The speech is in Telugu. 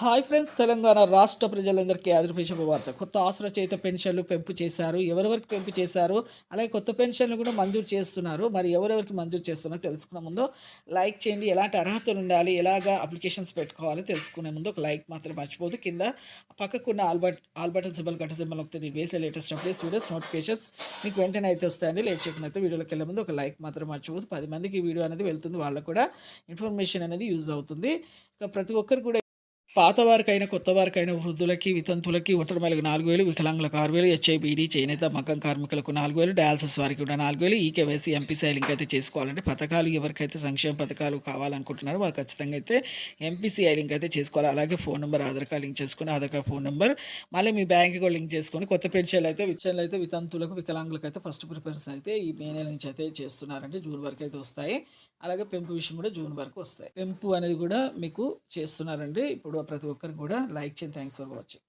హాయ్ ఫ్రెండ్స్ తెలంగాణ రాష్ట్ర ప్రజలందరికీ ఆదర్శ వార్త కొత్త ఆసరా చేత పెన్షన్లు పెంపు చేశారు. ఎవరెవరికి పెంపు చేశారు? అలాగే కొత్త పెన్షన్లు కూడా మంజూరు చేస్తున్నారు. మరి ఎవరెవరికి మంజూరు చేస్తున్నారో తెలుసుకునే ముందు లైక్ చేయండి. ఎలాంటి అర్హతలు ఉండాలి? ఎలాగ అప్లికేషన్స్ పెట్టుకోవాలి? తెలుసుకునే ముందు ఒక లైక్ మాత్రం మర్చిపోదు కింద పక్కకున్న ఆల్బర్ట్ ఆల్బర్ట్ సింబల్ గట్ట సింబల్ ఒకటి నేను వేసే లేటెస్ట్ అప్డేట్స్ వీడియోస్ నోటిఫికేషన్స్ మీకు వెంటనే అయితే వస్తాయండి. లేట్ చేయకుండా అయితే వీడియోలోకి వెళ్ళే ముందు ఒక లైక్ మాత్రం మర్చిపోదు పది మందికి ఈ వీడియో అనేది వెళ్తుంది. వాళ్ళకు కూడా ఇన్ఫర్మేషన్ అనేది యూజ్ అవుతుంది. ఇక ప్రతి ఒక్కరు కూడా పాత వారికైనా కొత్త వారికైనా వృద్ధులకి వితంతులకి ఒంటరిమలకు నాలుగు వేలు వికలాంగులకు ఆరు వేలు హెచ్ఐబీడీ చేనేత మగ్గం కార్మికులకు నాలుగు వేలు డయాలసిస్ వారికి కూడా నాలుగు వేలు. ఈకేవైసీ ఎంపీసీ లింక్ అయితే చేసుకోవాలంటే పథకాలు ఎవరికైతే సంక్షేమ పథకాలు కావాలనుకుంటున్నారో వాళ్ళు ఖచ్చితంగా అయితే ఎంపీసీ లింక్ అయితే చేసుకోవాలి. అలాగే phone number Aadhaar card link చేసుకుని ఆధార్ కార్డ్ ఫోన్ నెంబర్ మళ్ళీ మీ బ్యాంక్ కూడా లింక్ చేసుకొని కొత్త పెన్షన్లు అయితే విషయాలు అయితే వితంతులకు వికలాంగులకు అయితే ఫస్ట్ ప్రిఫరెన్స్ అయితే ఈ మే నెల నుంచి అయితే చేస్తున్నారంటే జూన్ వరకు అయితే వస్తాయి. అలాగే పెంపు విషయం కూడా జూన్ వరకు వస్తాయి. పెంపు అనేది కూడా మీకు చేస్తున్నారండి. ఇప్పుడు ప్రతి ఒక్కరికి కూడా లైక్ చేయండి. Thanks for watching.